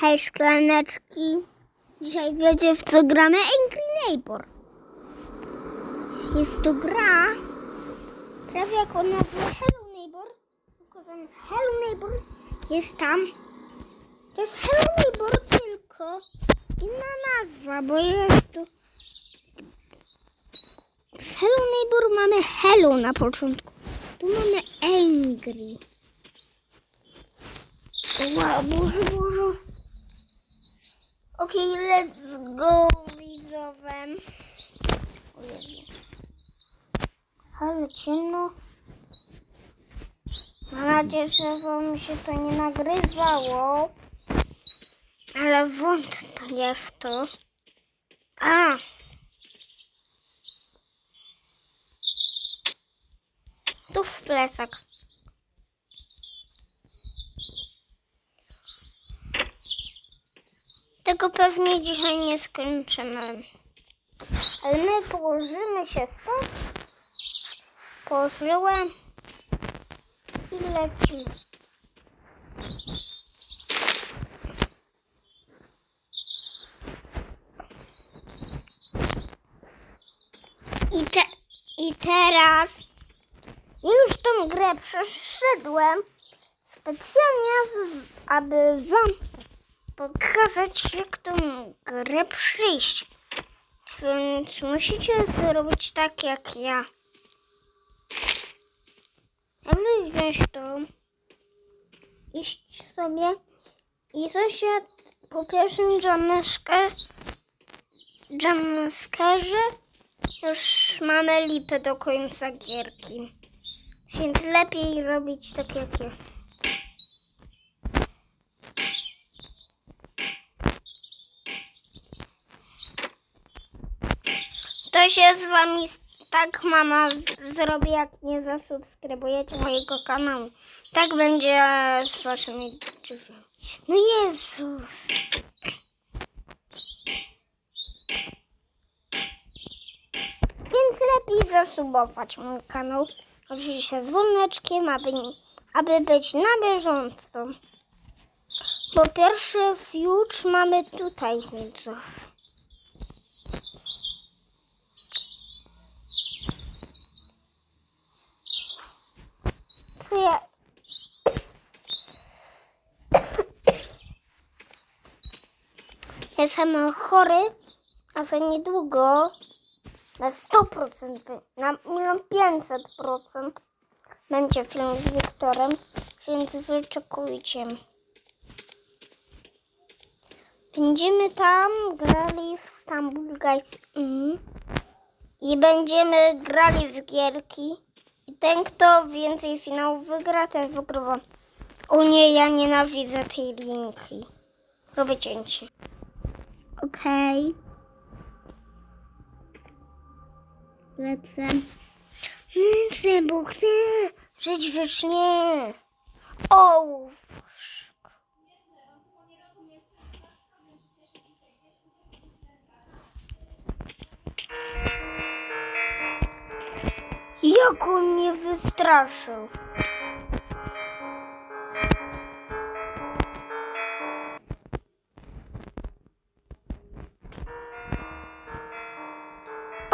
Hej, szklaneczki. Dzisiaj wiecie w co gramy? Angry Neighbor. Jest to gra prawie jak o nazwie Hello Neighbor. Tylko zamiast Hello Neighbor jest tam. To jest Hello Neighbor, tylko inna nazwa, bo jest to... W Hello Neighbor mamy Hello na początku. Tu mamy Angry. Wow, Boże, Boże. Okej, let's go, widzowie. Ale ciemno. Mam nadzieję, że wam się to nie nagrywało. Ale wątpię w to. A! Tu w plecak. Tego pewnie dzisiaj nie skończymy. Ale my położymy się spać. Położyłem i lecimy. I, te, I teraz już tą grę przeszedłem specjalnie, aby wam pokazać, jak tą grę przyjść. Więc musicie zrobić tak jak ja. Ale wziąć to, iść sobie i się po pierwszym jumpscarze już mamy lipę do końca gierki. Więc lepiej robić tak jak ja. To się z wami tak mama zrobi, jak nie zasubskrybujecie mojego kanału. Tak będzie z waszymi drzwiami. No Jezus. Więc lepiej zasubować mój kanał. Oczywiście z dzwoneczkiem, aby, aby być na bieżąco. Bo pierwszy fiucz mamy tutaj, widzów. To ja... Jestem chory, a za niedługo na 100%, by- na milion 500% będzie film z Wiktorem, więc wyczekujcie. Będziemy tam grali w Stumble Guys mm. i będziemy grali w gierki. I ten, kto więcej finałów wygra, ten wygrywa. O nie, ja nienawidzę tej linki. Robię cięcie. Okej. Lecę. Lecę, bo chcę żyć wiecznie. O! Jak on mnie wystraszył.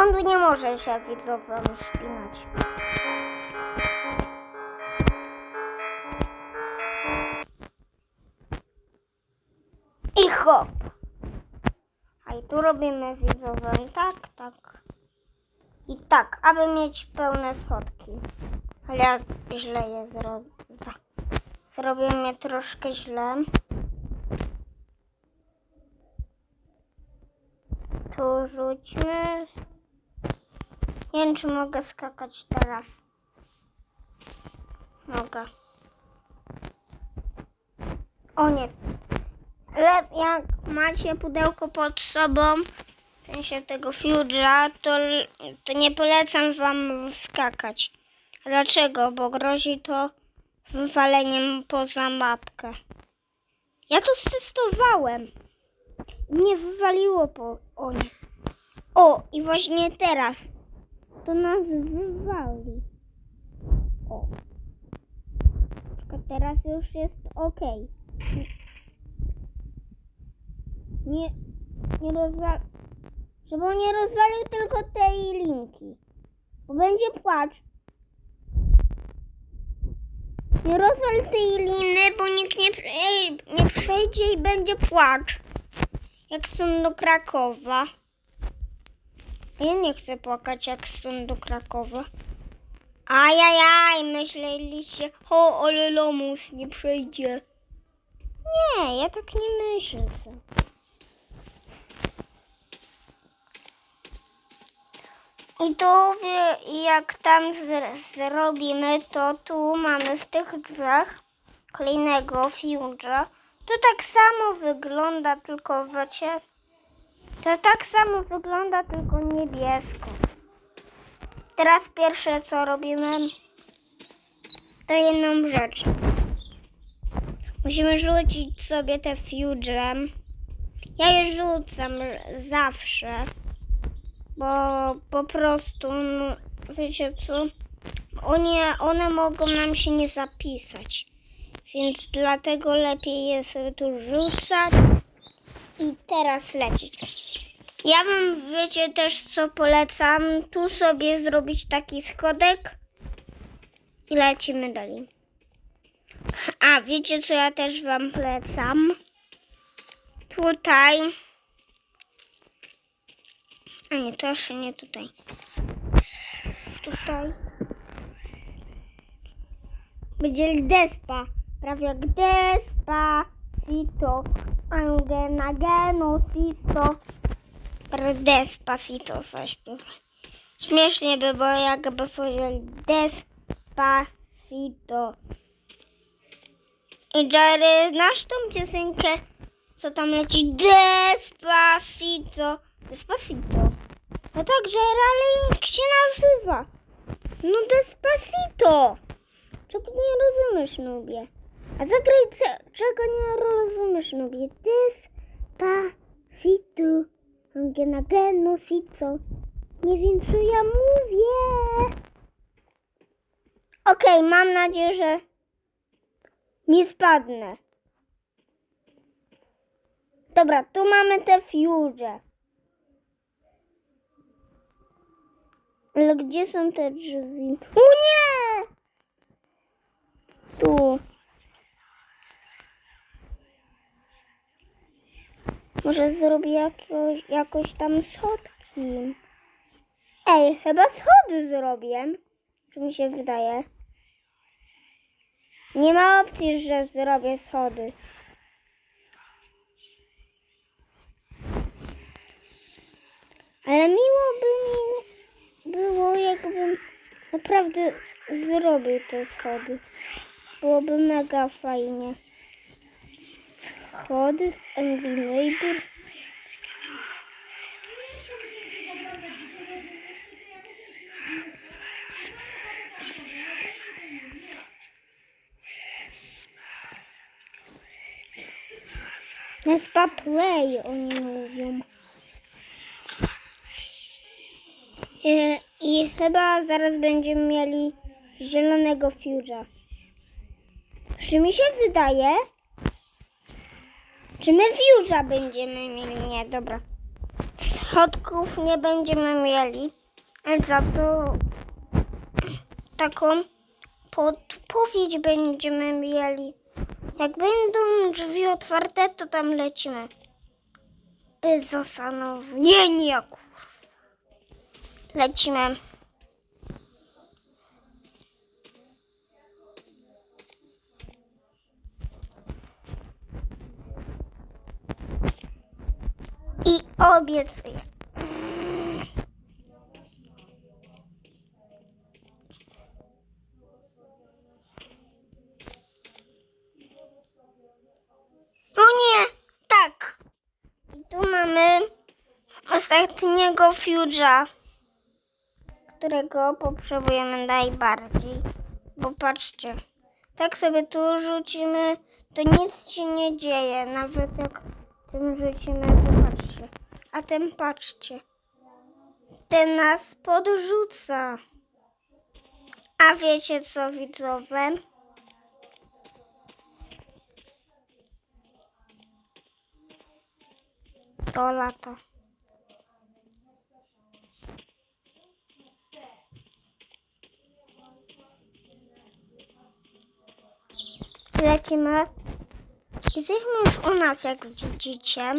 On tu nie może się widzowym spinać. I hop. A i tu robimy widzowym. Tak, tak. I tak, aby mieć pełne fotki. Ale ja źle je zrobię. Zrobiłem je troszkę źle. Tu rzućmy. Nie wiem, czy mogę skakać teraz. Mogę. O nie. Ale jak macie pudełko pod sobą, w sensie tego Fuge'a, to, to nie polecam wam skakać. Dlaczego? Bo grozi to wywaleniem poza mapkę. Ja to testowałem. Nie wywaliło po... O nie. O, i właśnie teraz to nas wywali. O. Teraz już jest ok. nie, nie rozwal... Żeby on nie rozwalił tylko tej linki. Bo będzie płacz. Nie rozwal tej liny, bo nikt nie, nie przejdzie i będzie płacz. Jak są do Krakowa. Ja nie chcę płakać jak są do Krakowa. Ajajaj, myśleliście, o, ale lomus nie przejdzie. Nie, ja tak nie myślę. I tu jak tam zrobimy, to tu mamy w tych drzwiach kolejnego fiuża. To tak samo wygląda, tylko wiecie, to tak samo wygląda, tylko niebiesko. Teraz pierwsze co robimy, to jedną rzecz. Musimy rzucić sobie te fuge. Ja je rzucam zawsze, bo po prostu, no, wiecie co, one, one mogą nam się nie zapisać. Więc dlatego lepiej je sobie tu rzucać i teraz lecieć. Ja wam wiecie też co polecam. Tu sobie zrobić taki schodek i lecimy dalej. A wiecie co ja też wam polecam? Tutaj. A nie, to jeszcze nie tutaj. Tutaj. Będzie despa. Prawie jak despa. Sito. Angena geno sito. Despacito zaśpiewać. Śmiesznie by było, jakby powiedzieli Despacito. I Jerry, znasz tą piosenkę, co tam leci? Despacito. Despacito. No tak, Jerry, jak się nazywa? No Despacito. Czego nie rozumiesz, Nubie? A zagraj, czego nie rozumiesz, Nubie? Despacito. Angena genosico. Nie wiem, co ja mówię. Okej, mam nadzieję, że nie spadnę. Dobra, tu mamy te fuge. Ale gdzie są te drzwi? O nie! Tu. Może zrobię jakoś, jakoś tam schodki. Ej, chyba schody zrobię. Czy mi się wydaje? Nie ma opcji, że zrobię schody. Ale miło by mi było, jakbym naprawdę zrobił te schody. Byłoby mega fajnie. Z Angry Neighbor. Let's play, oni mówią. I, I chyba zaraz będziemy mieli zielonego fuge'a. Czy mi się wydaje? Czy my fuge'a będziemy mieli? Nie, dobra. Schodków nie będziemy mieli, za to taką podpowiedź będziemy mieli. Jak będą drzwi otwarte, to tam lecimy. Bez zastanowienia. Nie, nie, Lecimy. I obiecuję. O nie! Tak. I tu mamy ostatniego fuge'a, którego potrzebujemy najbardziej. Bo patrzcie, tak sobie tu rzucimy, to nic się nie dzieje. Nawet jak tym rzucimy. A ten patrzcie. Ten nas podrzuca. A wiecie co, widzowie? To lato. Lecimy. Jesteśmy już u nas, jak widzicie.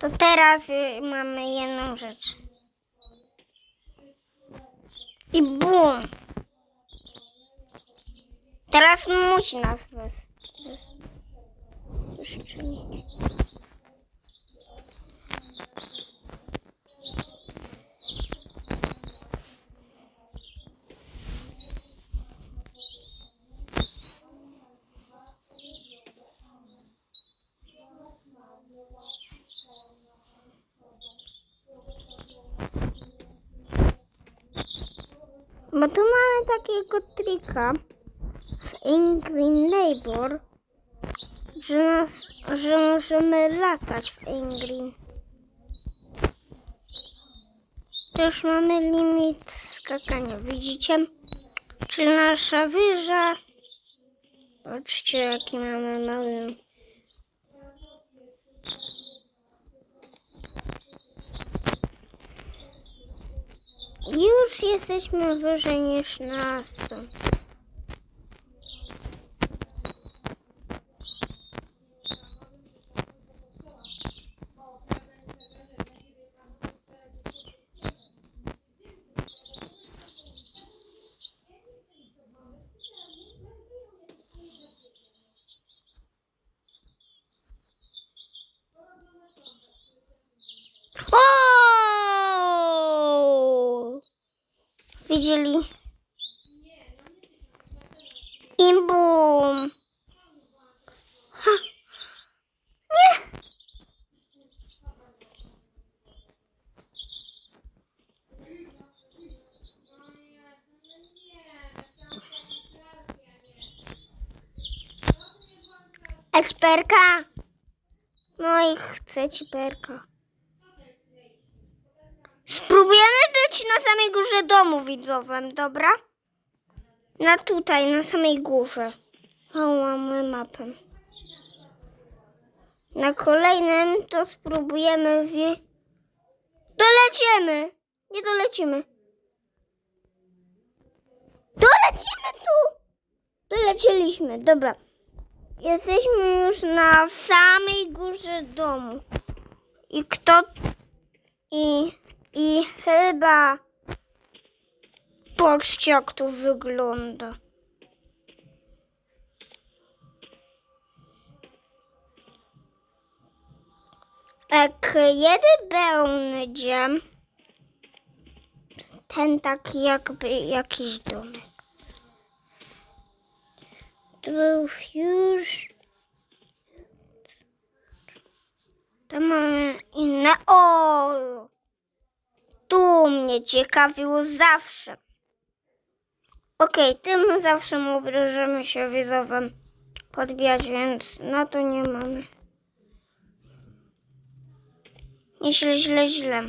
To teraz y, mamy jedną rzecz. I bum! Teraz musi nas wys... wys- wystrzelić. Bo tu mamy takiego trika w Angry Neighbor, że, nas, że możemy latać w Angry. Też mamy limit skakania. Widzicie? Czy nasza wyża? Patrzcie, jaki mamy mały. Już jesteśmy wyżej niż nas. O! Widzieli? I bum! Ha! Nie! Eksperka! No i chcę ci perka. Na samej górze domu widzowym, dobra? Na tutaj, na samej górze. Mamy mapę. Na kolejnym to spróbujemy w... Dolecimy! Nie dolecimy. Dolecimy tu! Dolecieliśmy, dobra. Jesteśmy już na samej górze domu. I kto... I... I chyba... Patrzcie, jak to wygląda. Jak jeden będzie ten taki jakby jakiś domek. To był już... To mamy inne... O! Tu mnie ciekawiło zawsze. Okej, tym zawsze możemy się widzowym podbijać, więc no to nie mamy. Nieźle, źle, źle.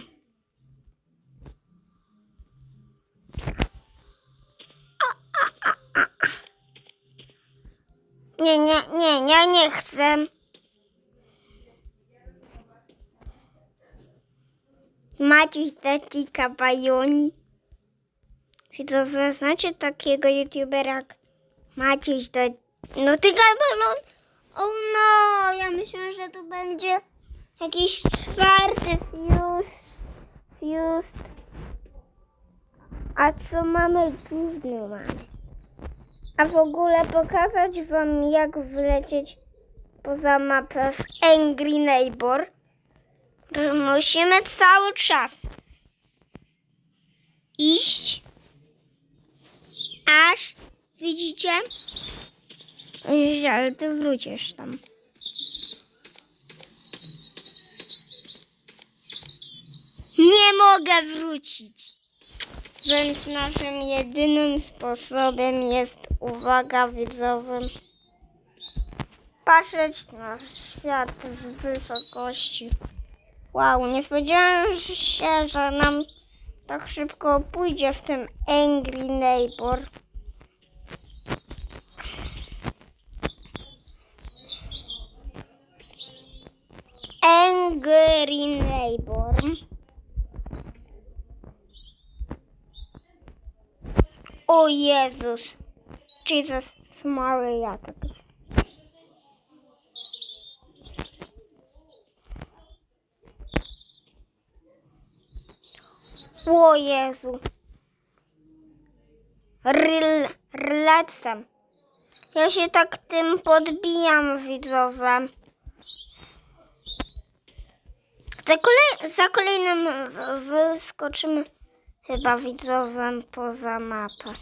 A. Nie, nie, nie, nie, nie chcę. Maciuś Tatika Bajoni. Widzowie, znacie takiego youtubera jak Maciuś da... No ty balon. O no, ja myślę, że tu będzie jakiś czwarty fuse. Fuse. A co mamy? Główny mamy. A w ogóle pokazać wam jak wlecieć poza mapę w Angry Neighbor. Musimy cały czas iść, aż widzicie, ale ty wrócisz tam. Nie mogę wrócić. Więc naszym jedynym sposobem jest uwaga widzowym. Patrzeć na świat z wysokości. Wow, nie spodziewałem się, że nam tak szybko pójdzie w tym Angry Neighbor. Ang Green Neighbor. O Jezus. Jesus Maria. Tak. O Jezu. Ryl, rylecem. Ja się tak tym podbijam, widzowie. Za, kolej, za kolejnym wyskoczymy chyba widzowem poza mapę.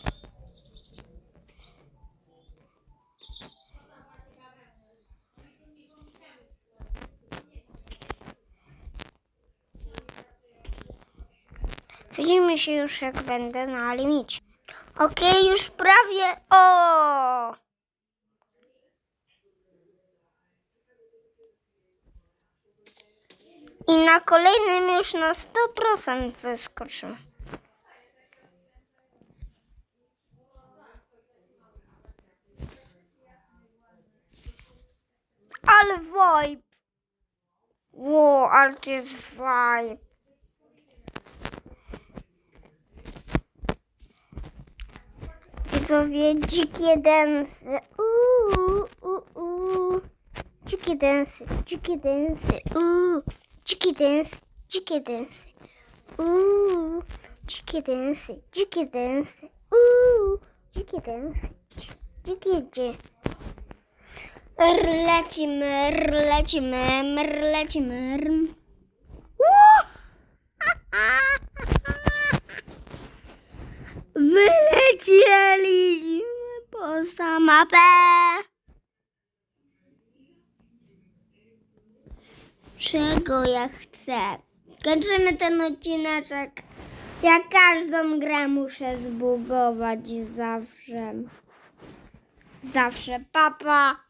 Widzimy się już jak będę na limicie. Okej, już prawie. O! I na kolejnym już na 100% wyskoczył. Ale vibe. Wow, ale to jest vibe. Sowiecik jedensy. Uuu, uuu. Dziki densy, dziki densy. Uuu, dziki densy, dziki densy. Uuu, dziki densy, dziki densy. Uuu, dziki densy, dziki densy. Lecimy, ha ha ha! Woo! Wylecieliśmy poza mapę. Czego ja chcę? Kończymy ten odcineczek. Ja każdą grę muszę zbugować zawsze. Zawsze papa.